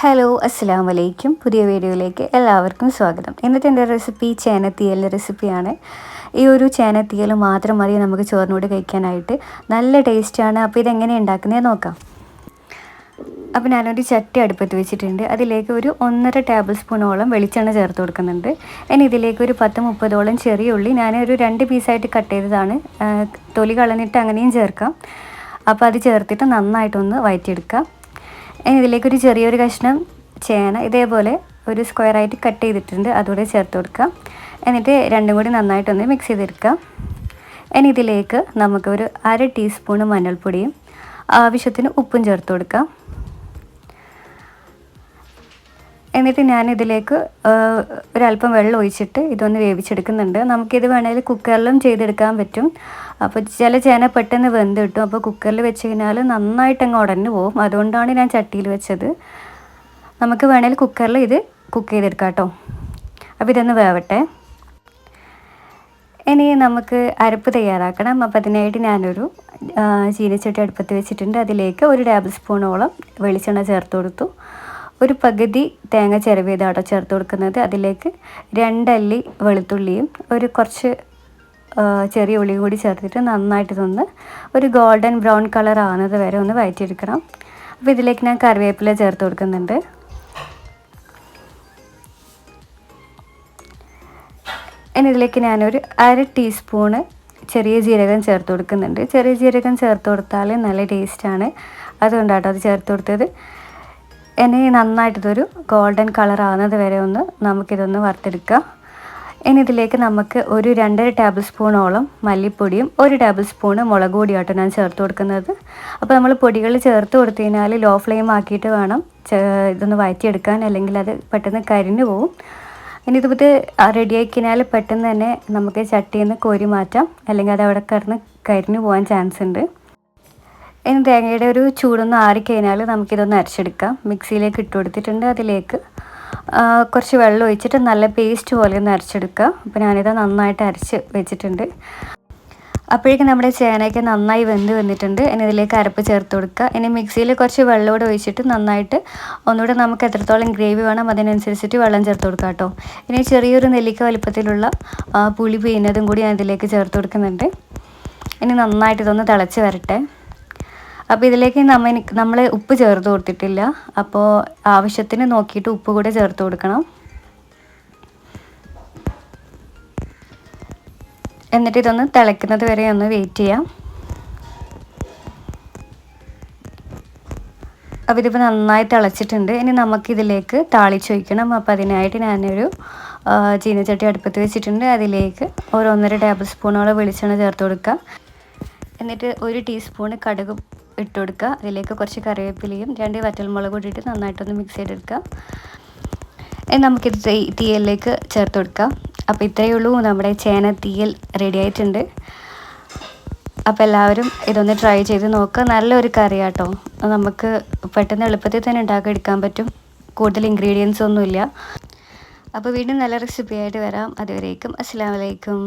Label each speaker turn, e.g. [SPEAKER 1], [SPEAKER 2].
[SPEAKER 1] Hello അസ്സാം വലൈക്കും പുതിയ വീഡിയോയിലേക്ക് എല്ലാവർക്കും സ്വാഗതം. ഇന്നത്തെ എന്റെ റെസിപ്പി ചേനത്തീയൽ റെസിപ്പിയാണ് ഈ ഒരു ചേനത്തീയൽ മാത്രം മതി നമുക്ക് ചോറിനോട് കഴിക്കാനായിട്ട് നല്ല ടേസ്റ്റാണ് അപ്പോൾ ഇതെങ്ങനെ ഉണ്ടാക്കുന്നത് നോക്കാം. അപ്പോൾ ഞാനൊരു ചട്ടി അടുപ്പത്ത് വെച്ചിട്ടുണ്ട്. അതിലേക്ക് ഒരു ഒന്നര ടേബിൾ സ്പൂണോളം വെളിച്ചെണ്ണ ചേർത്ത് കൊടുക്കുന്നുണ്ട്. ഇനി ഇതിലേക്ക് ഒരു പത്ത് മുപ്പതോളം ചെറിയ ഉള്ളി ഞാൻ ഒരു രണ്ട് പീസായിട്ട് കട്ട് ചെയ്തതാണ്. തൊലി കളഞ്ഞിട്ട് അങ്ങനെയും ചേർക്കാം. അപ്പോൾ അത് ചേർത്തിട്ട് നന്നായിട്ടൊന്ന് വയറ്റിയെടുക്കാം. ഇനി ഇതിലേക്കൊരു ചെറിയൊരു കഷ്ണം ചേന ഇതേപോലെ ഒരു സ്ക്വയറായിട്ട് കട്ട് ചെയ്തിട്ടുണ്ട്. അതുകൂടെ ചേർത്ത് കൊടുക്കാം. എന്നിട്ട് രണ്ടും കൂടി നന്നായിട്ടൊന്ന് മിക്സ് ചെയ്തെടുക്കാം. ഇനി ഇതിലേക്ക് നമുക്ക് ഒരു അര ടീസ്പൂൺ മഞ്ഞൾപ്പൊടിയും ആവശ്യത്തിന് ഉപ്പും ചേർത്ത് കൊടുക്കാം. എന്നിട്ട് ഞാൻ ഇതിലേക്ക് ഒരല്പം വെള്ളം ഒഴിച്ചിട്ട് ഇതൊന്ന് വേവിച്ചെടുക്കുന്നുണ്ട്. നമുക്കിത് വേണമെങ്കിൽ കുക്കറിലും ചെയ്തെടുക്കാൻ പറ്റും. അപ്പോൾ ചില ചേന പെട്ടെന്ന് വെന്ത് കിട്ടും. അപ്പോൾ കുക്കറിൽ വെച്ച് കഴിഞ്ഞാൽ നന്നായിട്ട് അങ്ങ് ഉടഞ്ഞു പോകും. അതുകൊണ്ടാണ് ഞാൻ ചട്ടിയിൽ വെച്ചത്. നമുക്ക് വേണമെങ്കിൽ കുക്കറിൽ ഇത് കുക്ക് ചെയ്തെടുക്കാം കേട്ടോ. അപ്പോൾ ഇതൊന്ന് വേവട്ടെ. ഇനി നമുക്ക് അരപ്പ് തയ്യാറാക്കണം. അപ്പോൾ അതിനായിട്ട് ഞാനൊരു ചീനച്ചട്ടി അടുപ്പത്ത് വെച്ചിട്ടുണ്ട്. അതിലേക്ക് ഒരു ടേബിൾ സ്പൂണോളം വെളിച്ചെണ്ണ ചേർത്ത് കൊടുത്തു. ഒരു പകുതി തേങ്ങ ചിരവിയതാട്ടോ ചേർത്ത് കൊടുക്കുന്നത്. അതിലേക്ക് രണ്ടല്ലി വെളുത്തുള്ളിയും ഒരു കുറച്ച് ചെറിയ ഉള്ളിയും കൂടി ചേർത്തിട്ട് നന്നായിട്ട് തന്ന് ഒരു ഗോൾഡൻ ബ്രൗൺ കളർ ആവുന്നത് വരെ ഒന്ന് വയറ്റിയെടുക്കണം. അപ്പോൾ ഇതിലേക്ക് ഞാൻ കറിവേപ്പില ചേർത്ത് കൊടുക്കുന്നുണ്ട്. ഇനി ഇതിലേക്ക് ഞാനൊരു അര ടീസ്പൂണ് ചെറിയ ജീരകം ചേർത്ത് കൊടുക്കുന്നുണ്ട്. ചെറിയ ജീരകം ചേർത്ത് കൊടുത്താൽ നല്ല ടേസ്റ്റാണ്. അതുകൊണ്ടാട്ടോ അത് ചേർത്ത് കൊടുത്തത്. ഇനി നന്നായിട്ട് ഇതൊരു ഗോൾഡൻ കളർ ആവുന്നത് വരെ ഒന്ന് നമുക്കിതൊന്ന് വറുത്തെടുക്കാം ഇനി ഇതിലേക്ക് നമുക്ക് ഒരു രണ്ടര ടേബിൾ സ്പൂണോളം മല്ലിപ്പൊടിയും ഒരു ടേബിൾ സ്പൂണ് മുളക് പൊടിയാട്ടോ ഞാൻ ചേർത്ത് കൊടുക്കുന്നത്. അപ്പോൾ നമ്മൾ പൊടികൾ ചേർത്ത് കൊടുത്തു കഴിഞ്ഞാൽ ലോ ഫ്ലെയിം ആക്കിയിട്ട് വേണം ഇതൊന്ന് വഴറ്റിയെടുക്കാൻ അല്ലെങ്കിൽ അത് പെട്ടെന്ന് കരിഞ്ഞു പോവും. ഇനി ഇതിപ്പോൾ റെഡി ആയി കഴിഞ്ഞാൽ പെട്ടെന്ന് തന്നെ നമുക്ക് ചട്ടിയിൽ നിന്ന് കോരി മാറ്റാം. അല്ലെങ്കിൽ അത് അവിടെ കിടന്ന് കരിഞ്ഞു പോകാൻ ചാൻസ് ഉണ്ട്. ഇനി തേങ്ങയുടെ ഒരു ചൂടൊന്ന് ആറിക്കഴിഞ്ഞാൽ നമുക്കിതൊന്ന് അരച്ചെടുക്കാം. മിക്സിയിലേക്ക് ഇട്ട് കൊടുത്തിട്ടുണ്ട് അതിലേക്ക്. കുറച്ച് വെള്ളം ഒഴിച്ചിട്ട് നല്ല പേസ്റ്റ് പോലെ ഒന്ന് അരച്ചെടുക്കുക അപ്പോൾ ഞാനിത് നന്നായിട്ട് അരച്ച് വെച്ചിട്ടുണ്ട്. അപ്പോഴേക്കും നമ്മുടെ ചേനയ്ക്ക് നന്നായി വെന്ത് വന്നിട്ടുണ്ട്. ഇനി ഇതിലേക്ക് അരപ്പ് ചേർത്ത് കൊടുക്കുക. ഇനി മിക്സിയിൽ കുറച്ച് വെള്ളം കൂടെ ഒഴിച്ചിട്ട് നന്നായിട്ട് ഒന്നുകൂടെ നമുക്ക് എത്രത്തോളം ഗ്രേവി വേണം അതിനനുസരിച്ചിട്ട് വെള്ളം ചേർത്ത് കൊടുക്കുക കേട്ടോ. ഇനി ചെറിയൊരു നെല്ലിക്ക വലുപ്പത്തിലുള്ള പുളി പെയ്യുന്നതും കൂടി ഞാൻ ഇതിലേക്ക് ചേർത്ത് കൊടുക്കുന്നുണ്ട്. ഇനി നന്നായിട്ട് ഇതൊന്ന് തിളച്ച് വരട്ടെ. അപ്പോൾ ഇതിലേക്ക് നമ്മ നമ്മൾ ഉപ്പ് ചേർത്ത് കൊടുത്തിട്ടില്ല. അപ്പോൾ ആവശ്യത്തിന് നോക്കിയിട്ട് ഉപ്പ് കൂടെ ചേർത്ത് കൊടുക്കണം. എന്നിട്ട് ഇതൊന്ന് തിളയ്ക്കുന്നത് വരെ ഒന്ന് വെയിറ്റ് ചെയ്യാം. അപ്പോൾ ഇതിപ്പോൾ നന്നായി തിളച്ചിട്ടുണ്ട്. ഇനി നമുക്കിതിലേക്ക് താളിച്ച് വയ്ക്കണം അപ്പോൾ അതിനായിട്ട് ഞാനൊരു ചീനച്ചട്ടി അടുപ്പത്ത് വെച്ചിട്ടുണ്ട്. അതിലേക്ക് ഒരു ഒന്നര ടേബിൾ സ്പൂണോളം വെളിച്ചെണ്ണ ചേർത്ത് കൊടുക്കുക എന്നിട്ട് ഒരു ടീസ്പൂണ് കടുക് ഇട്ട് കൊടുക്കുക അതിലേക്ക് കുറച്ച് കറിവേപ്പിലയും രണ്ട് വറ്റൽമുളക് കൂടിയിട്ട് നന്നായിട്ടൊന്ന് മിക്സ് ചെയ്തെടുക്കുക. നമുക്കിത് തീയലിലേക്ക് ചേർത്ത് കൊടുക്കാം അപ്പോൾ ഇത്രയേ ഉള്ളൂ. നമ്മുടെ ചേന തീയൽ റെഡി ആയിട്ടുണ്ട്. അപ്പോൾ എല്ലാവരും ഇതൊന്ന് ട്രൈ ചെയ്ത് നോക്കുക. നല്ലൊരു കറിയാട്ടോ. നമുക്ക് പെട്ടെന്ന് എളുപ്പത്തിൽ തന്നെ ഉണ്ടാക്കി എടുക്കാൻ പറ്റും. കൂടുതൽ ഇൻഗ്രീഡിയൻസ് ഒന്നുമില്ല. അപ്പോൾ വീണ്ടും നല്ല റെസിപ്പി ആയിട്ട് വരാം. അതുവരേക്കും അസ്സാം വലൈക്കും